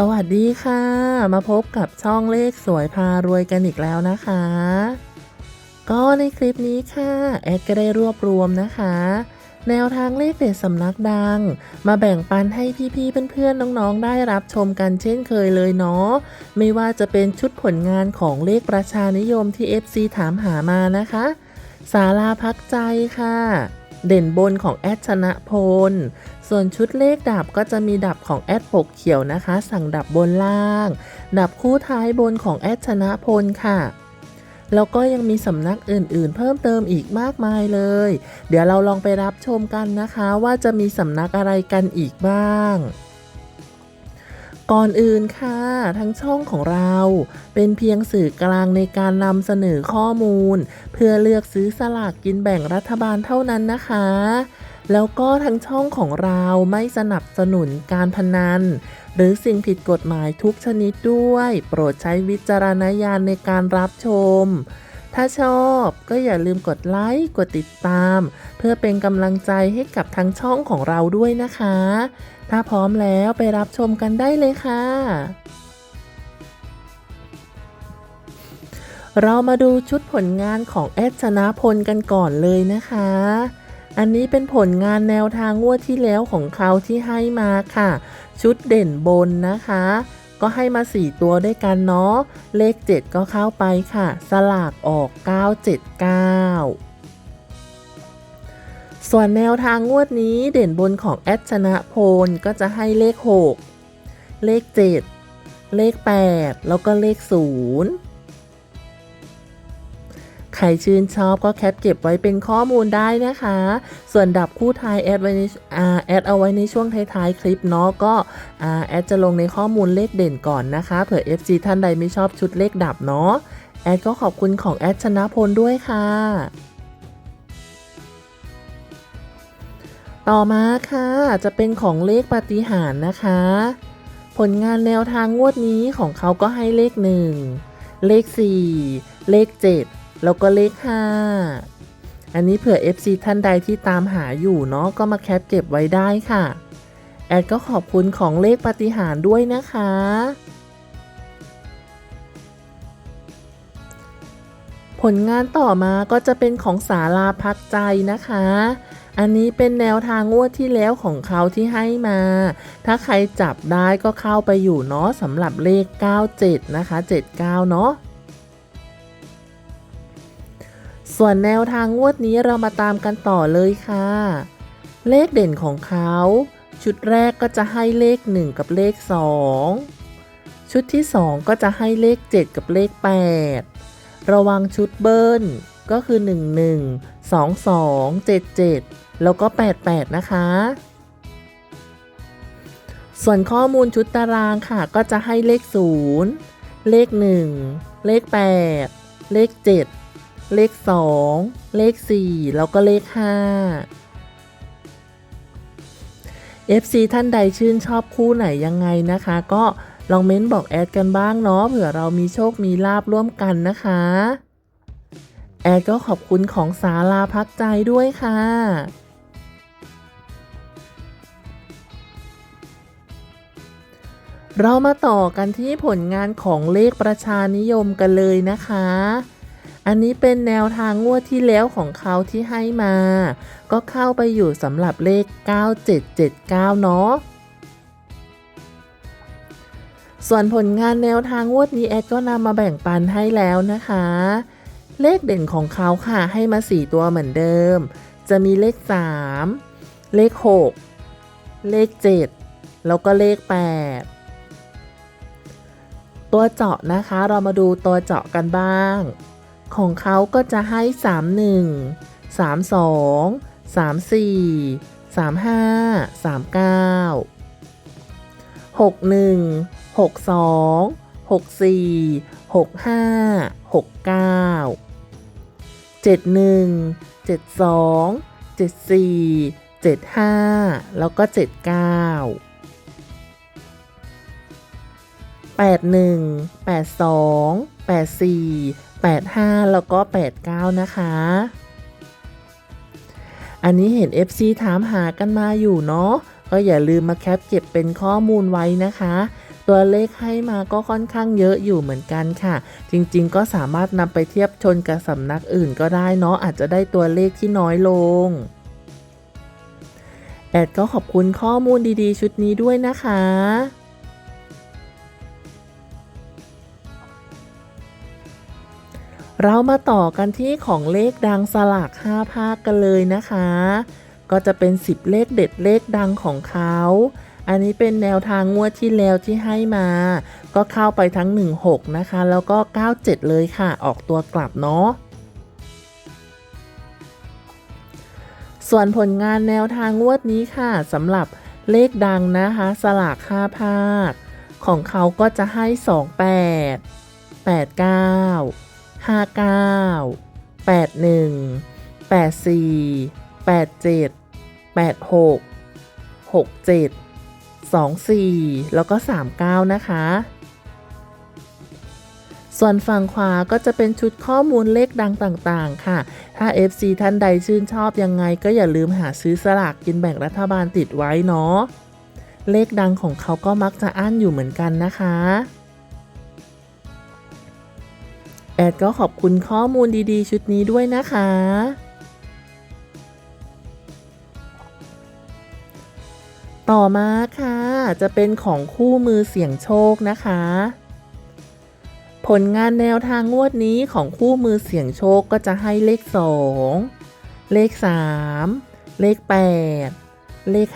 สวัสดีค่ะ มาพบกับช่องเลขสวยพารวยกันอีกแล้วนะคะ ก็ในคลิปนี้ค่ะ แอดก็ได้รวบรวมนะคะ แนวทางเลขเด็ดสำนักดัง มาแบ่งปันให้พี่ๆเพื่อนๆน้องๆได้รับชมกันเช่นเคยเลยเนาะไม่ว่าจะเป็นชุดผลงานของเลขประชานิยมที่ FC ถามหามานะคะศาลาพักใจค่ะ เด่นบนของแอดชนะพล ส่วนชุดเลขดับก็จะมีดับของแอดปกเขียวนะคะ สั่งดับบนล่าง ดับคู่ท้ายบนของแอดชนะพลค่ะแล้วก็ยังมีสำนักอื่นๆ เพิ่มเติมอีกมากมายเลย เดี๋ยวเราลองไปรับชมกันนะคะว่าจะมีสำนักอะไรกันอีกบ้างก่อนอื่นค่ะ ทั้งช่องของเรา เป็นเพียงสื่อกลางในการนำเสนอข้อมูล เพื่อเลือกซื้อสลากกินแบ่งรัฐบาลเท่านั้นนะคะ แล้วก็ทั้งช่องของเราไม่สนับสนุนการพนัน หรือสิ่งผิดกฎหมายทุกชนิดด้วย โปรดใช้วิจารณญาณในการรับชม ถ้าชอบก็อย่าลืมกดไลค์กดติดตาม เพื่อเป็นกำลังใจให้กับทั้งช่องของเราด้วยนะคะ ถ้าพร้อมแล้วไปรับชมกันได้เลยค่ะเรามาดูชุดผลงานของแอดชนะพลกันก่อนเลยนะคะ อันนี้เป็นผลงานแนวทางงวดที่แล้วของเขาที่ให้มาค่ะ ชุดเด่นบนนะคะ ก็ให้มา 4 ตัวด้วยกันเนาะ เลข 7 ก็เข้าไปค่ะ สลากออก 979ส่วนแนวทางงวดนี้เด่นบนของแอดชนะโพลก็จะให้เลข 6 เลข 7 เลข 8 แล้วก็เลข 0 ใครชื่นชอบก็แคปเก็บไว้เป็นข้อมูลได้นะคะ ส่วนดับคู่ท้ายแอดไว้ในแอดเอาไว้ในช่วงท้ายๆคลิปเนาะก็อาแอดจะลงในข้อมูลเลขเด่นก่อนนะคะเผื่อ FC ท่านใดไม่ชอบชุดเลขดับเนาะแอดก็ขอบคุณของแอดชนะพลด้วยค่ะต่อมาค่ะจะเป็นของเลขปฏิหารนะคะ ผลงานแนวทางงวดนี้ของเขาก็ให้เลข 1 เลข 4 เลข 7 แล้วก็เลข 5 อันนี้เผื่อ FC ท่านใดที่ตามหาอยู่เนาะก็มาแคปเก็บไว้ได้ค่ะ แอดก็ขอบคุณของเลขปฏิหารด้วยนะคะ ผลงานต่อมาก็จะเป็นของสาราพักใจนะคะ อันนี้เป็นแนวทางงวดที่แล้วของเขาที่ให้มา ถ้าใครจับได้ก็เข้าไปอยู่เนาะสำหรับเลข 97 นะคะ 79 เนาะ ส่วนแนวทางงวดนี้เรามาตามกันต่อเลยค่ะ เลขเด่นของเขา ชุดแรกก็จะให้เลข 1 กับเลข 2 ชุดที่ 2 ก็จะให้เลข 7 กับเลข 8 ระวังชุดเบิ้ลก็คือ 1 1 2 2 7 7 แล้วก็ 88 นะคะ ส่วนข้อมูลชุดตารางค่ะ ก็จะให้เลข 0 เลข 1 เลข 8 เลข 7 เลข 2 เลข 4 แล้วก็เลข 5 FC ท่านใดชื่นชอบคู่ไหนยังไงนะคะ ก็ลองเม้นบอกแอดกันบ้างเนาะเผื่อเรามีโชคมีลาบร่วมกันนะคะ แอดก็ขอบคุณของสาลาพักใจด้วยค่ะเรามาต่อกันที่ผลงานของเลขประชานิยมกันเลยนะคะ อันนี้เป็นแนวทางงวดที่แล้วของเขาที่ให้มา ก็เข้าไปอยู่สำหรับเลข 9779 เนาะส่วนผลงานแนวทางงวดนี้แอดก็นำมาแบ่งปันให้แล้วนะคะ เลขเด่นของเขาค่ะให้มา 4 ตัวเหมือนเดิม จะมีเลข 3 เลข 6 เลข 7 แล้วก็เลข 8 ตัวเจาะนะคะเรามาดูตัวเจาะกันบ้าง ของเขาก็จะให้ 31 32 34 35 39 61 62 64 65 69 71 72 74 75 แล้วก็ 79 81 82 84 85 แล้วก็ 89 นะคะ อันนี้เห็น FC ถามหากันมาอยู่เนาะ ก็อย่าลืมมาแคปเก็บเป็นข้อมูลไว้นะคะ ตัวเลขให้มาก็ค่อนข้างเยอะอยู่เหมือนกันค่ะ จริงๆ ก็สามารถนำไปเทียบชนกับสำนักอื่นก็ได้เนาะ อาจจะได้ตัวเลขที่น้อยลงแอดก็ขอบคุณข้อมูลดีๆ ชุดนี้ด้วยนะคะ เรามาต่อกันที่ของเลขดังสลาก5ภาคกันเลยนะคะ ก็จะเป็น 10 เลขเด็ดเลขดังของเขา อันนี้เป็นแนวทางงวดที่แล้วที่ให้มา ก็เข้าไปทั้ง 16 นะคะ แล้วก็ 97 เลยค่ะ ออกตัวกลับเนาะส่วนผลงานแนวทางงวดนี้ค่ะสำหรับเลขดังนะคะ สลาก5ภาค ของเขาก็จะให้ 28 89 59 81 84 87 86 67 24 แล้วก็ 39 นะคะ ส่วนฝั่งขวาก็จะเป็นชุดข้อมูลเลขดังต่างๆ ค่ะ ถ้า FC ท่านใดชื่นชอบยังไงก็อย่าลืมหาซื้อสลากกินแบ่งรัฐบาลติดไว้เนาะ เลขดังของเขาก็มักจะอั้นอยู่เหมือนกันนะคะ แอดก็ขอบคุณข้อมูลดีๆ ชุดนี้ด้วยนะคะ ต่อมาค่ะ จะเป็นของคู่มือเสี่ยงโชคนะคะ ผลงานแนวทางงวดนี้ของคู่มือเสี่ยงโชคก็จะให้เลข 2 เลข 3 เลข 8 เลข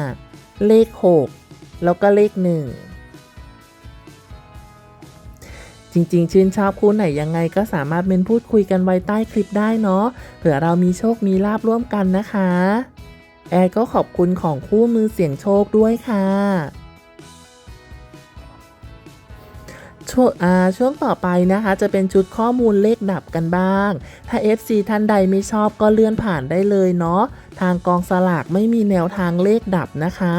5 เลข 6 แล้วก็เลข 1 จริง ๆ ชื่นชอบคู่ไหนยังไงก็สามารถเมนพูดคุยกันไว้ใต้คลิปได้เนาะเผื่อเรามีโชคมีลาบร่วมกันนะคะ แอดก็ขอบคุณของคู่มือเสี่ยงโชคด้วยค่ะช่วงอ่าช่วงต่อไปนะคะ จะเป็นชุดข้อมูลเลขดับกันบ้าง ถ้า FC ท่านใดไม่ชอบก็เลื่อนผ่านได้เลยเนาะทางกองสลากไม่มีแนวทางเลขดับนะคะ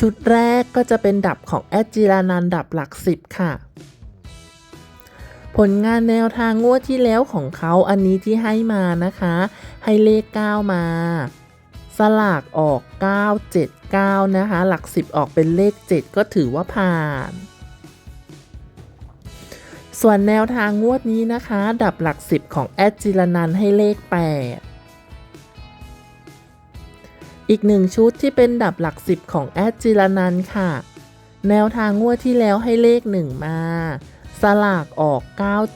ชุดแรกก็จะเป็นดับของแอดจิรานันดับหลักสิบค่ะ ผลงานแนวทางงวดที่แล้วของเขาอันนี้ที่ให้มานะคะ ให้เลข 9 มา สลากออก 979 นะคะ หลัก 10 ออกเป็นเลข 7 ก็ถือว่าผ่าน ส่วนแนวทางงวดนี้นะคะ ดับหลัก 10 ของแอดจิรนันให้เลข 8 อีกหนึ่งชุดที่เป็นดับหลัก10ของแอดจิรนันค่ะ แนวทางงวดที่แล้วให้เลข1มา สลากออก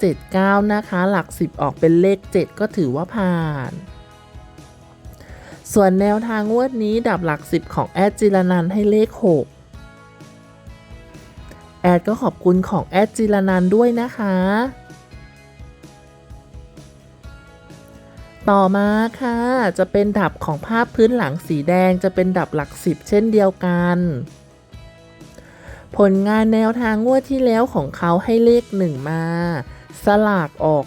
979 นะคะ หลัก 10 ออกเป็นเลข 7 ก็ถือว่าผ่าน ส่วนแนวทางงวดนี้ดับหลัก 10 ของแอดจิรนันให้เลข 6 แอดก็ขอบคุณของแอดจิรนันด้วยนะคะ ต่อมาค่ะ จะเป็นดับของภาพพื้นหลังสีแดงจะเป็นดับหลัก10เช่นเดียวกัน ผลงานแนวทางงวดที่แล้วของเขาให้เลข1มา สลากออก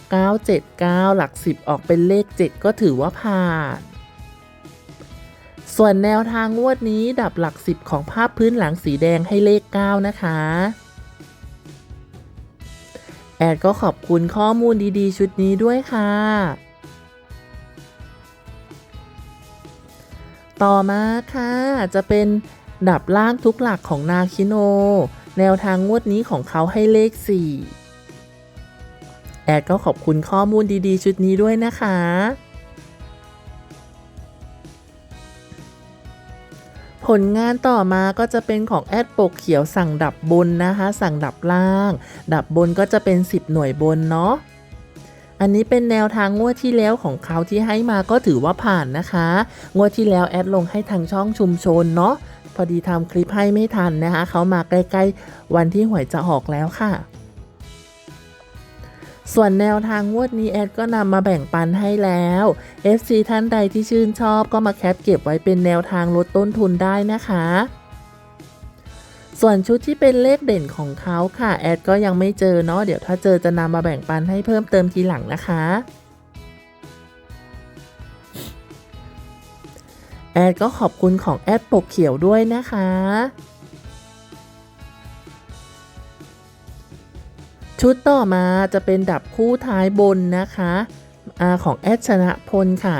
979 หลัก 10 ออกเป็นเลข 7 ก็ถือว่าผ่านส่วนแนวทางงวดนี้ดับหลัก 10 ของภาพพื้นหลังสีแดงให้เลข 9 นะคะ แอดก็ขอบคุณข้อมูลดีๆ ชุดนี้ด้วยค่ะ ต่อมาค่ะ จะเป็นดับล่างทุกหลักของนาคิโน แนวทางงวดนี้ของเขาให้เลข 4 แอดก็ขอบคุณข้อมูลดีๆ ชุดนี้ด้วยนะคะ ผลงานต่อมาก็จะเป็นของแอดปกเขียวสั่งดับบนนะคะ สั่งดับล่าง ดับบนก็จะเป็น 10 หน่วยบนเนาะ อันนี้เป็นแนวทางงวดที่แล้วของเขาที่ให้มาก็ถือว่าผ่านนะคะ งวดที่แล้วแอดลงให้ทางช่องชุมชนเนาะพอดีทำคลิปให้ไม่ทันนะคะเขามาใกล้ๆ วันที่หวยจะออกแล้วค่ะ ส่วนแนวทางงวดนี้แอดก็นำมาแบ่งปันให้แล้ว FC ท่านใดที่ชื่นชอบก็มาแคปเก็บไว้เป็นแนวทางลดต้นทุนได้นะคะ ส่วนชุดที่เป็นเลขเด่นของเขาค่ะ แอดก็ยังไม่เจอเนาะเดี๋ยวถ้าเจอจะนำมาแบ่งปันให้เพิ่มเติมทีหลังนะคะแอดก็ขอบคุณของแอดปกเขียวด้วยนะคะ ชุดต่อมาจะเป็นดับคู่ท้ายบนนะคะอของแอดชนะพลค่ะ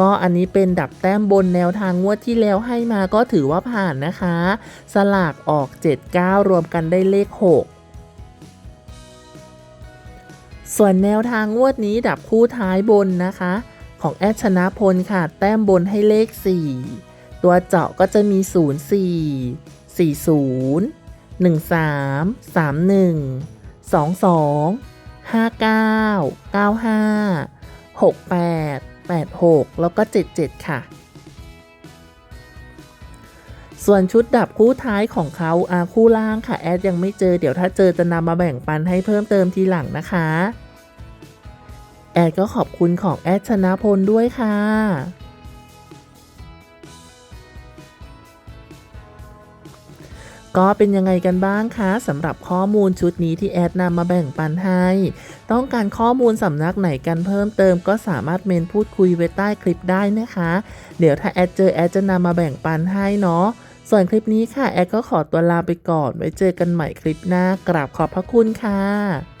ก็อันนี้เป็นดับแต้มบนแนวทางงวดที่แล้วให้มาก็ถือว่าผ่านนะคะ สลากออก 79 รวมกันได้เลข 6ส่วนแนวทางงวดนี้ดับคู่ท้ายบนนะคะ ของแอดชนะพลค่ะ แต้มบนให้เลข 4 ตัวเจาะก็จะมี 0 4 4 0 1 3 3 1 2 8 6 แล้วก็ 77 ค่ะ ส่วนชุดดับคู่ท้ายของเขาอาคู่ล่างค่ะ แอดยังไม่เจอ เดี๋ยวถ้าเจอจะนำมาแบ่งปันให้เพิ่มเติมทีหลังนะคะ แอดก็ขอบคุณของแอดชนะพลด้วยค่ะ ก็เป็นยังไงกันบ้างคะสำหรับข้อมูลชุดนี้ที่แอดนำมาแบ่งปันให้ ต้องการข้อมูลสำนักไหนกันเพิ่มเติมก็สามารถเมนพูดคุยไว้ใต้คลิปได้นะคะ เดี๋ยวถ้าแอดเจอแอดจะนำมาแบ่งปันให้เนาะส่วนคลิปนี้ค่ะ แอดก็ขอตัวลาไปก่อน ไว้เจอกันใหม่คลิปหน้ากราบขอบพระคุณค่ะ